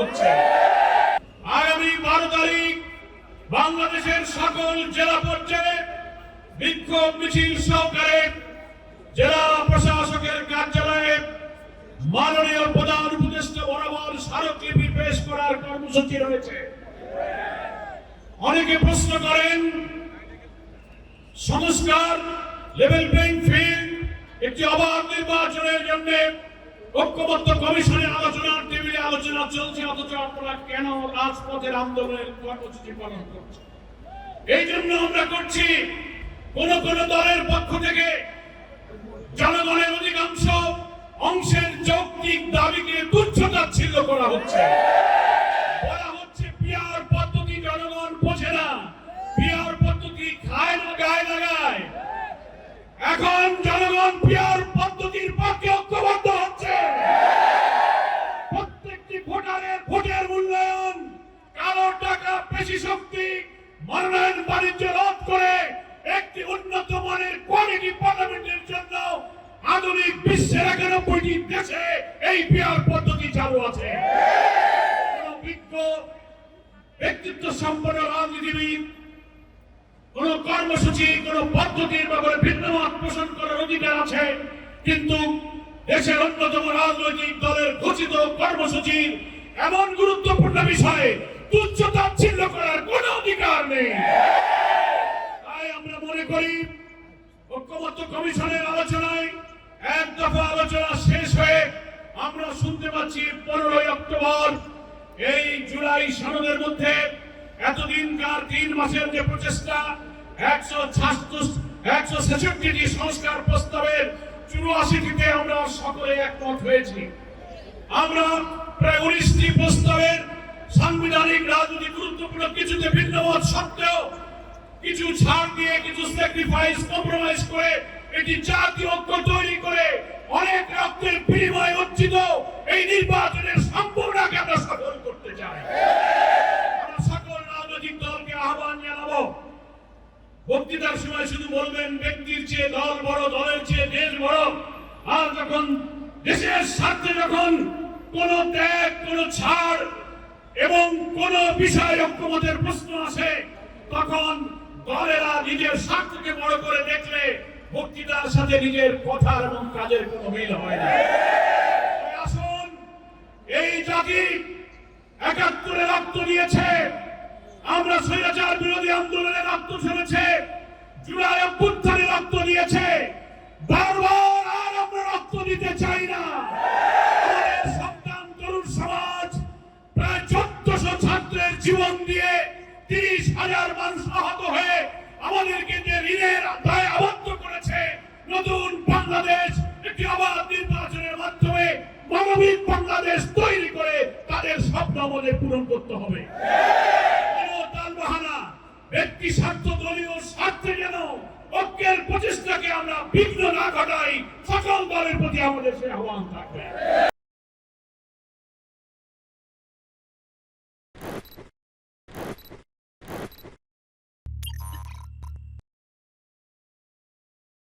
হচ্ছে। আগামী বারো তারিখ বাংলাদেশের সকল জেলা পর্যায়ে বিক্ষোভ মিছিল সহকারে জেলা প্রশাসকের কার্যালয়ে মাননীয় প্রধান উপদেষ্টা বরাবর স্মারকলিপি পেশ করার কর্মসূচি রয়েছে। অনেকে প্রশ্ন করেন, সংস্কার লেভেল প্লেইং ফিল্ড একটি অবাধ নির্বাচনের জন্য ঐক্যবদ্ধ কমিশনের আলোচনার টেবিলে আলোচনা চলছে, অথচ আপনারা কেন রাজপথের আন্দোলনের কর্মসূচি পালন করছেন? এই জন্য আমরা করছি, কোন কোন দলের পক্ষ থেকে জনগণের অধিকাংশ অংশের যৌক্তিক দাবিকে তুচ্ছ তাচ্ছিল্য করা হচ্ছে। বলা হচ্ছে পিয়ার পদ্ধতি জনগণ বোঝে না। পিয়ার পদ্ধতি খায় না, গায়ে লাগায় এখন জনগণ পিয়ার শক্তি মনোনয়ন বাণিজ্য রোধ করে একটি উন্নত মানের কোয়ালিটি পার্লামেন্টের জন্য আধুনিক বিশ্বের একানব্বইটি দেশে এই পিয়ার পদ্ধতি চালু আছে। বিজ্ঞ, ব্যক্তিত্ব সম্পন্ন রাজনীতিবিদ, কোন কর্মসূচি, কোন পদ্ধতির ব্যাপারে ভিন্ন মত পোষণ করার অধিকার আছে, কিন্তু দেশের অন্যতম রাজনৈতিক দলের ঘোষিত কর্মসূচির এমন গুরুত্বপূর্ণ বিষয়ে তুচ্ছ তাচ্ছিল্য করার কোন অধিকার নেই তাই আমরা মনে করি ঐক্যমত্য কমিশনের আলোচনায় এক দফা আলোচনা শেষ হয়ে আমরা শুনতে পাচ্ছি পনেরোই অক্টোবর, এই জুলাই সনদের মধ্যে এতদিনকার তিন মাসের যে প্রচেষ্টা, একশো একশো ছেষট্টিটি সংস্কার প্রস্তাবের চুরাশিটিতে আমরা সকলে একমত হয়েছি। আমরা প্রায় উনিশটি প্রস্তাবের সাংবিধানিক, রাজনৈতিক গুরুত্বপূর্ণ কিছুতে ভিন্ন সত্ত্বেও কিছু ছাড় দিয়ে, কিছু স্যাক্রিফাইস কম্প্রোমাইজ করে এটি জাতীয় ঐক্য তৈরি করে অনেক রক্তের বিনিময়ে অর্জিত এই নির্বাচনের সম্পূর্ণকে আমরা সফল করতে চাই। আমরা সকল রাজনৈতিক দলকে আহ্বান জানাব। বক্তৃতার সময় শুধু বলবেন, ব্যক্তির চেয়ে দল বড়, দলের চেয়ে দেশ বড়। আর যখন দেশের স্বার্থে যখন কোন ত্যাগ, কোন ছাড় এবং কোন বিষয় ঐক্যমতের প্রশ্ন আসে, তখন দলেরা নিজের স্বার্থকে বড় করে দেখলে বক্তৃতার সাথে নিজের কথার এবং কাজের কোনো মিল হয় না। আসুন, এই জাতি একাত্তরে রক্ত দিয়েছে। আমরা স্বৈরাচার বিরোধী আন্দোলনে রক্ত ঝরেছে জুলাই অভ্যুত্থানে রক্ত দিয়েছে। বারবার আর আমরা রক্ত দিতে চাই না। সন্তান তরুণ সমাজ প্রায় চোদ্দশো ছাত্রের জীবন দিয়ে তিরিশ হাজার মানুষ আহত হয়ে আমাদেরকে যে ঋণের দায় আবদ্ধ করেছে, নতুন বাংলাদেশ একটি অবাধ নির্বাচনের মাধ্যমে মানবিক বাংলাদেশ তৈরি করে তাদের স্বপ্ন আমাদের পূরণ করতে হবে। ব্যক্তি স্বার্থ দলীয় স্বার্থে যেন ঐক্যের প্রচেষ্টাকে আমরা বিঘ্ন না ঘটাই, সকল দলের প্রতি আমাদের সে আহ্বান থাকবে।